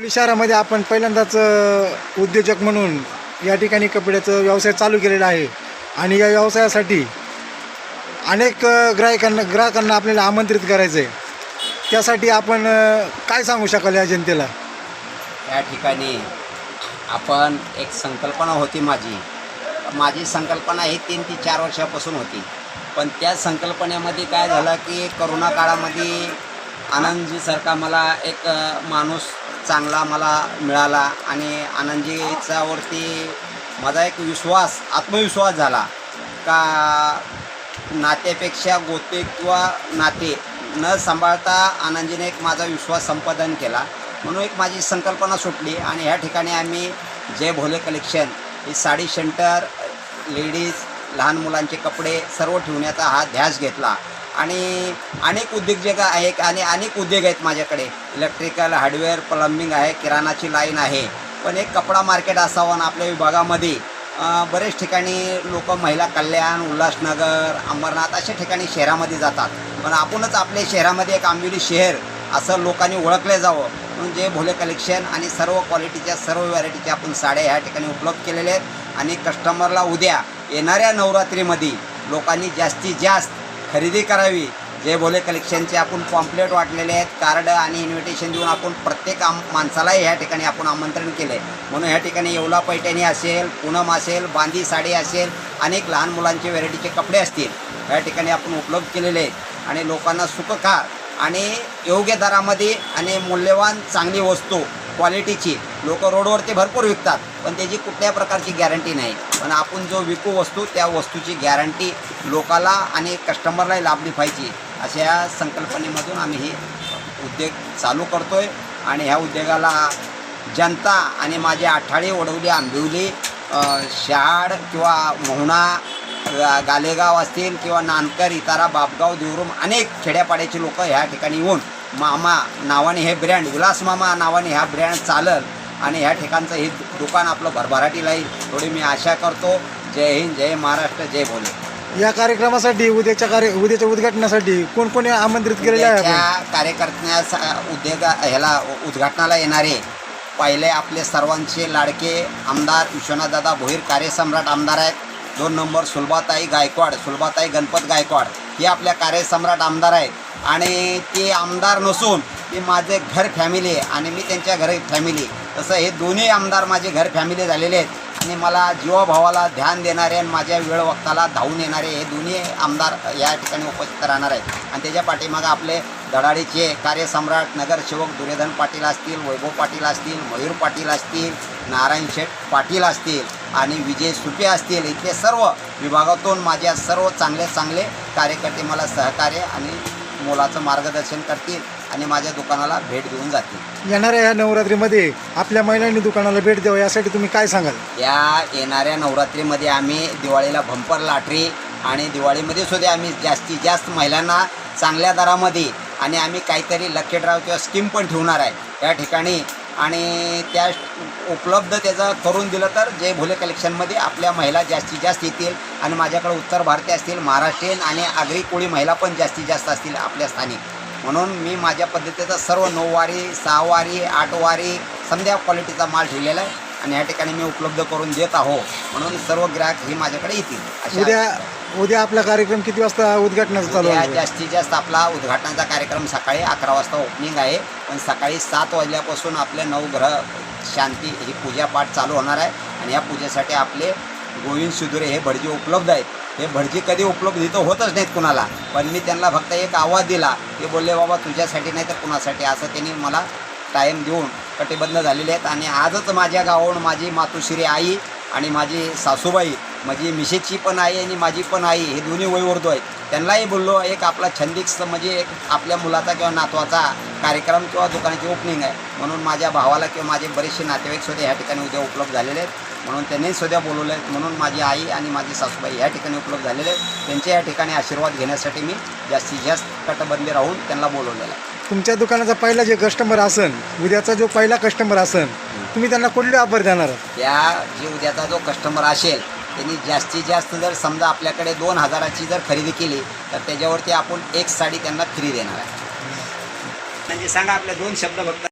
पुणे शहरामध्ये आपण पहिल्यांदाच अ, उद्योजक म्हणून या ठिकाणी कपड्याचं व्यवसाय चालू केलेला आहे. आणि या व्यवसायासाठी अनेक अ, ग्राहकांना ग्राहकांना आपल्याला आमंत्रित करायचं आहे त्यासाठी आपण अ, काय सांगू शकाल या जनतेला? या ठिकाणी आपण एक संकल्पना होती माझी. माझी संकल्पना ही तीन ते चार वर्षापासून होती. पण त्या संकल्पनेमध्ये काय झालं की करोना काळामध्ये आनंदजीसारखा मला एक अ, माणूस चांगला मला मिळाला आणि आनंदजीच्यावरती माझा एक विश्वास आत्मविश्वास झाला. का नात्यापेक्षा गोते किंवा नाते न सांभाळता आनंदजीने एक माझा विश्वास संपादन केला. म्हणून एक माझी संकल्पना सुटली आणि ह्या ठिकाणी आम्ही जय भोले कलेक्शन ही साडी सेंटर लेडीज लहान मुलांचे कपडे सर्व ठेवण्याचा हा ध्यास घेतला. आणि अनेक उद्योजक आहेत आणि अनेक उद्योग आहेत माझ्याकडे. इलेक्ट्रिकल हार्डवेअर प्लंबिंग आहे किराणाची लाईन आहे. पण एक कपडा मार्केट असावं आणि आपल्या विभागामध्ये. बरेच ठिकाणी लोक महिला कल्याण उल्हासनगर अंबरनाथ अशा ठिकाणी शहरामध्ये जातात. पण आपणच आपल्या शहरामध्ये एक आंबिवली शहर असं लोकांनी ओळखलं जावं. म्हणून जे भोले कलेक्शन आणि सर्व क्वालिटीच्या सर्व व्हरायटीच्या आपण साड्या ह्या ठिकाणी उपलब्ध केलेल्या आहेत. आणि कस्टमरला उद्या येणाऱ्या नवरात्रीमध्ये लोकांनी जास्तीत जास्त खरेदी करावी. जय भोले कलेक्शनचे आपण पॉम्पलेट वाटलेले आहेत कार्ड आणि इन्व्हिटेशन देऊन आपण प्रत्येक आम माणसालाही ह्या ठिकाणी आपण आमंत्रण केलं आहे म्हणून ह्या ठिकाणी येवला पैठणी असेल पूनम असेल बांधी साडी असेल अनेक लहान मुलांचे व्हरायटीचे कपडे असतील ह्या ठिकाणी आपण उपलब्ध केलेले आहेत. आणि लोकांना सुखकार आणि योग्य दरामध्ये आणि मूल्यवान चांगली वस्तू क्वालिटीची लोक रोडवरती भरपूर विकतात पण त्याची कुठल्या प्रकारची गॅरंटी नाही. पण आपण जो विकू वस्तू त्या वस्तूची गॅरंटी लोकाला आणि कस्टमरलाही लाभली पाहिजे अशा संकल्पनेमधून आम्ही हे उद्योग चालू करतो आहे आणि ह्या उद्योगाला जनता आणि माझे आठाळी ओढवली आंबिवली शहाड किंवा मोहणा गा- गालेगाव असतील किंवा नानकर इतारा बापगाव देवरूम अनेक खेड्यापाड्याचे लोक ह्या ठिकाणी येऊन मामा नावाने हे ब्रँड विलास मामा नावाने ह्या ब्रँड चालल आणि ह्या ठिकाणचं हे दुकान आपलं भरभराटी राहील थोडी मी आशा करतो. जय हिंद जय महाराष्ट्र जय भोले या कार्यक्रमासाठी उद्याच्या कार्य उद्याच्या उद्घाटनासाठी कोण कोणी आमंत्रित केलेले आहे आपण? त्या कार्यकर्त्यास उद्योग ह्याला उद्घाटनाला येणारे पहिले आपले सर्वांचे लाडके आमदार विश्वनाथदादा भोईर कार्यसम्राट आमदार आहेत. दोन नंबर सुलभाताई गायकवाड सुलभाताई गणपत गायकवाड हे आपल्या कार्यसम्राट आमदार आहेत. आणि ते आमदार नसून ते माझे घर फॅमिली आहे आणि मी त्यांच्या घर फॅमिली तसं हे दोन्ही आमदार माझे घर फॅमिली झालेले आहेत. आणि मला जीवाभावाला ध्यान देणारे आणि माझ्या वेळ वक्ताला धावून येणारे हे दोन्ही आमदार या ठिकाणी उपस्थित राहणार आहेत. आणि त्याच्या पाठीमागं आपले धडाडीचे कार्यसम्राट नगरसेवक दुर्योधन पाटील असतील वैभव पाटील असतील मयूर पाटील असतील नारायण शेठ पाटील असतील आणि विजय सुपे असतील इथले सर्व विभागातून माझ्या सर्व चांगले चांगले कार्यकर्ते मला सहकार्य आणि मोलाचं मार्गदर्शन करतील. आणि माझ्या दुकानाला भेट देऊन जातील. येणाऱ्या या नवरात्रीमध्ये आपल्या महिलांनी दुकानाला भेट द्यावं यासाठी तुम्ही काय सांगाल? या येणाऱ्या नवरात्रीमध्ये आम्ही दिवाळीला भंपर लाटरी आणि दिवाळीमध्ये सुद्धा आम्ही जास्तीत जास्त महिलांना चांगल्या दरामध्ये आणि आम्ही काहीतरी लकी ड्राव किंवा स्कीम पण ठेवणार आहे. या ठिकाणी आणि त्या उपलब्ध त्याचं करून दिलं तर जय भोले कलेक्शनमध्ये आपल्या महिला जास्तीत जास्त येतील आणि माझ्याकडे उत्तर भारतीय असतील महाराष्ट्रीयन आणि आगरी कोळी महिला पण जास्तीत जास्त असतील आपल्या स्थानिक. म्हणून मी माझ्या पद्धतीचा सर्व नऊवारी सहावारी आठवारी समजा क्वालिटीचा माल ठेवलेला आहे आणि या ठिकाणी मी उपलब्ध करून देत आहो. म्हणून सर्व ग्राहक हे माझ्याकडे येतील. अशा- उद्या उद्या आपला कार्यक्रम किती वाजता उद्घाटनाचा चालू उद्या आहे? जास्तीत जास्त आपला उद्घाटनाचा कार्यक्रम सकाळी अकरा वाजता ओपनिंग आहे. पण सकाळी सात वाजल्यापासून आपले नवग्रह शांती ही पूजापाठ चालू होणार आहे. आणि या पूजेसाठी आपले गोविंद शिदुरे हे भटजी उपलब्ध आहेत. हे भटजी कधी उपलब्ध इथं होतच नाहीत कुणाला. पण मी त्यांना फक्त एक आवाज दिला. ते बोलले बाबा तुझ्यासाठी नाही तर कुणासाठी? असं त्यांनी मला टाईम देऊन कटिबद्ध झालेले आहेत. आणि आजच माझ्या गावाहून माझी मातोश्री आई आणि माझी सासूबाई माझी मिसेसची पण आई आणि माझी पण आई हे दोन्ही वयवर्धू आहेत. त्यांनाही बोललो एक आपला छंदिक म्हणजे एक आपल्या मुलाचा किंवा नातवाचा कार्यक्रम किंवा दुकानाची ओपनिंग आहे. म्हणून माझ्या भावाला किंवा माझे बरेचसे नातेवाईक सुद्धा ह्या ठिकाणी उद्या उपलब्ध झालेले आहेत. म्हणून त्यांनी सुद्धा बोलवलं आहे म्हणून माझी आई आणि माझी सासूबाई ह्या ठिकाणी उपलब्ध झालेले आहेत. त्यांच्या या ठिकाणी आशीर्वाद घेण्यासाठी मी जास्तीत जास्त कटबंदी राहून त्यांना बोलवलेलं आहे. तुमच्या दुकानाचा पहिला जे कस्टमर असन उद्याचा जो पहिला कस्टमर असन तुम्ही त्यांना कुठली ऑफर देणार आहात? त्या जे उद्याचा जो कस्टमर असेल त्यांनी जास्तीत जास्त जर समजा आपल्याकडे दोन हजाराची जर खरेदी केली तर त्याच्यावरती आपण एक साडी त्यांना फ्री देणार आहे. म्हणजे सांगा आपले दोन शब्द फक्त.